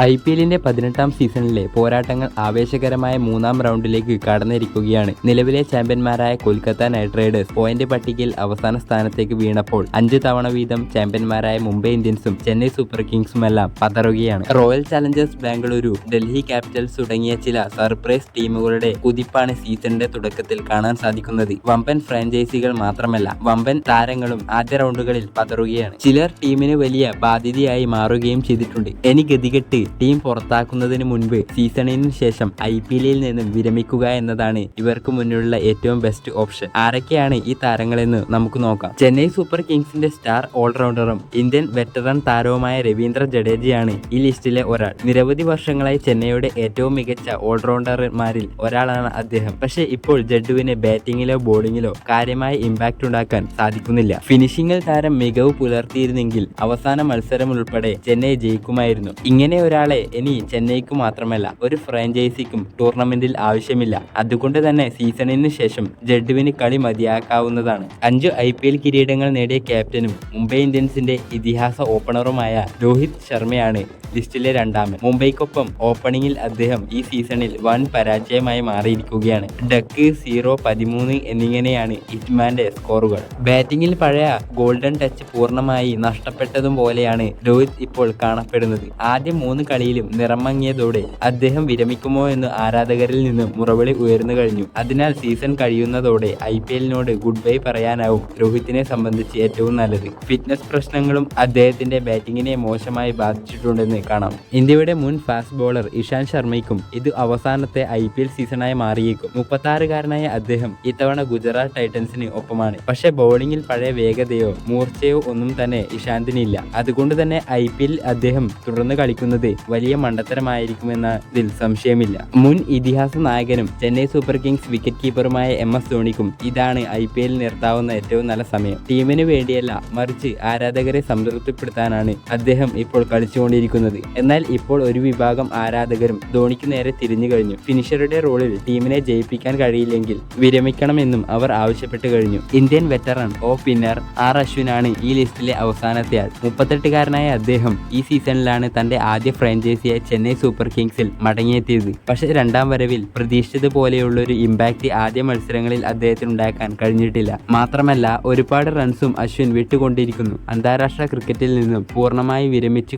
I P എല്ലിന്റെ പതിനെട്ടാം സീസണിലെ പോരാട്ടങ്ങൾ ആവേശകരമായ മൂന്നാം റൗണ്ടിലേക്ക് കടന്നിരിക്കുകയാണ്. നിലവിലെ ചാമ്പ്യന്മാരായ കൊൽക്കത്ത നൈറ്റ് റൈഡേഴ്സ് പോയിന്റ് പട്ടികയിൽ അവസാന സ്ഥാനത്തേക്ക് വീണപ്പോൾ അഞ്ച് തവണ വീതം ചാമ്പ്യന്മാരായ മുംബൈ ഇന്ത്യൻസും ചെന്നൈ സൂപ്പർ കിങ്സുമെല്ലാം പതറുകയാണ്. Royal Challengers Bengaluru Delhi Capitals തുടങ്ങിയ ചില സർപ്രൈസ് ടീമുകളുടെ കുതിപ്പാണ് സീസണിന്റെ തുടക്കത്തിൽ കാണാൻ സാധിക്കുന്നത്. വമ്പൻ ഫ്രാഞ്ചൈസികൾ മാത്രമല്ല വമ്പൻ താരങ്ങളും ആദ്യ റൗണ്ടുകളിൽ പതറുകയാണ്. ചിലർ ടീമിന് വലിയ ബാധ്യതയായി മാറുകയും ചെയ്തിട്ടുണ്ട്. എനിക്ക് ഗതികെട്ട് ടീം പുറത്താക്കുന്നതിന് മുൻപ് സീസണിന് ശേഷം ഐ പി എല്ലിൽ നിന്നും വിരമിക്കുക എന്നതാണ് ഇവർക്ക് മുന്നിലുള്ള ഏറ്റവും ബെസ്റ്റ് ഓപ്ഷൻ ആരൊക്കെയാണ് ഈ താരങ്ങളെന്ന് നമുക്ക് നോക്കാം. ചെന്നൈ സൂപ്പർ കിങ്സിന്റെ സ്റ്റാർ ഓൾറൗണ്ടറും ഇന്ത്യൻ വെറ്ററൻ താരവുമായ രവീന്ദ്ര ജഡേജയാണ് ഈ ലിസ്റ്റിലെ ഒരാൾ. നിരവധി വർഷങ്ങളായി ചെന്നൈയുടെ ഏറ്റവും മികച്ച ഓൾറൗണ്ടർമാരിൽ ഒരാളാണ് അദ്ദേഹം. പക്ഷേ ഇപ്പോൾ ജഡുവിന് ബാറ്റിങ്ങിലോ ബോളിങ്ങിലോ കാര്യമായ ഇമ്പാക്റ്റ് ഉണ്ടാക്കാൻ സാധിക്കുന്നില്ല. ഫിനിഷിംഗിൽ താരം മികവ് പുലർത്തിയിരുന്നെങ്കിൽ അവസാന മത്സരം ഉൾപ്പെടെ ചെന്നൈ ജയിക്കുമായിരുന്നു. ഇങ്ങനെ ഒരാളെ ഇനി ചെന്നൈക്ക് മാത്രമല്ല ഒരു ഫ്രാഞ്ചൈസിക്കും ടൂർണമെന്റിൽ ആവശ്യമില്ല. അതുകൊണ്ട് തന്നെ സീസണിന് ശേഷം ജഡ്ഡുവിന് കളി മതിയാക്കാവുന്നതാണ്. അഞ്ച് ഐ പി എൽ കിരീടങ്ങൾ നേടിയ ക്യാപ്റ്റനും മുംബൈ ഇന്ത്യൻസിന്റെ ഇതിഹാസ ഓപ്പണറുമായ രോഹിത് ശർമ്മയാണ് ലിസ്റ്റിലെ രണ്ടാമൻ. മുംബൈക്കൊപ്പം ഓപ്പണിംഗിൽ അദ്ദേഹം ഈ സീസണിൽ വൻ പരാജയമായി മാറിയിരിക്കുകയാണ്. ഡക്ക് സീറോ പതിമൂന്ന് എന്നിങ്ങനെയാണ് ഇറ്റ്മാന്റെ സ്കോറുകൾ ബാറ്റിംഗിൽ പഴയ ഗോൾഡൻ ടച്ച് പൂർണമായി നഷ്ടപ്പെട്ടതും പോലെയാണ് രോഹിത് ഇപ്പോൾ കാണപ്പെടുന്നത്. ആദ്യം മൂന്ന് കളിയിലും നിറമങ്ങിയതോടെ അദ്ദേഹം വിരമിക്കുമോ എന്ന് ആരാധകരിൽ നിന്ന് മുറവിളി ഉയർന്നു കഴിഞ്ഞു. അതിനാൽ സീസൺ കഴിയുന്നതോടെ ഐ പി എല്ലിനോട് ഗുഡ് ബൈ പറയാനാവും രോഹിത്തിനെ സംബന്ധിച്ച് ഏറ്റവും നല്ലത്. ഫിറ്റ്നസ് പ്രശ്നങ്ങളും അദ്ദേഹത്തിന്റെ ബാറ്റിങ്ങിനെ മോശമായി ബാധിച്ചിട്ടുണ്ടെന്ന് കാണാം. ഇന്ത്യയുടെ മുൻ ഫാസ്റ്റ് ബോളർ ഇഷാന്ത് ശർമ്മയ്ക്കും ഇത് അവസാനത്തെ ഐ പി എൽ സീസണായി മാറിയേക്കും. മുപ്പത്താറുകാരനായ അദ്ദേഹം ഇത്തവണ ഗുജറാത്ത് ടൈറ്റൻസിന് ഒപ്പമാണ്. പക്ഷേ ബോളിംഗിൽ പഴയ വേഗതയോ മൂർച്ചയോ ഒന്നും തന്നെ ഇഷാന്തിനില്ല. അതുകൊണ്ട് തന്നെ ഐ പി എൽ അദ്ദേഹം തുടർന്ന് കളിക്കുന്നത് വലിയ മണ്ടത്തരമായിരിക്കുമെന്നതിൽ സംശയമില്ല. മുൻ ഇതിഹാസ നായകനും ചെന്നൈ സൂപ്പർ കിങ്സ് വിക്കറ്റ് കീപ്പറുമായ എം എസ് ധോണിക്കും ഇതാണ് ഐ പി എല്ലിൽ നിർത്താവുന്ന ഏറ്റവും നല്ല സമയം. ടീമിന് വേണ്ടിയല്ല മറിച്ച് ആരാധകരെ സംതൃപ്തിപ്പെടുത്താനാണ് അദ്ദേഹം ഇപ്പോൾ കളിച്ചുകൊണ്ടിരിക്കുന്നത്. എന്നാൽ ഇപ്പോൾ ഒരു വിഭാഗം ആരാധകരും ധോണിക്ക് നേരെ തിരിഞ്ഞു കഴിഞ്ഞു. ഫിനിഷറുടെ റോളിൽ ടീമിനെ ജയിപ്പിക്കാൻ കഴിയില്ലെങ്കിൽ വിരമിക്കണമെന്നും അവർ ആവശ്യപ്പെട്ടു കഴിഞ്ഞു. Indian veteran off spinner R അശ്വിനാണ് ഈ ലിസ്റ്റിലെ അവസാനത്തെ ആൾ. മുപ്പത്തെട്ടുകാരനായ അദ്ദേഹം ഈ സീസണിലാണ് തന്റെ ആദ്യ ഫ്രാഞ്ചൈസിയായ ചെന്നൈ സൂപ്പർ കിങ്സിൽ മടങ്ങിയെത്തിയത്. പക്ഷേ രണ്ടാം വരവിൽ പ്രതീക്ഷിച്ചത് പോലെയുള്ള ഒരു ഇമ്പാക്റ്റ് ആദ്യ മത്സരങ്ങളിൽ അദ്ദേഹത്തിന് ഉണ്ടാക്കാൻ കഴിഞ്ഞിട്ടില്ല. മാത്രമല്ല ഒരുപാട് റൺസും അശ്വിൻ വിട്ടുകൊണ്ടിരിക്കുന്നു. അന്താരാഷ്ട്ര ക്രിക്കറ്റിൽ നിന്നും പൂർണമായി വിരമിച്ച്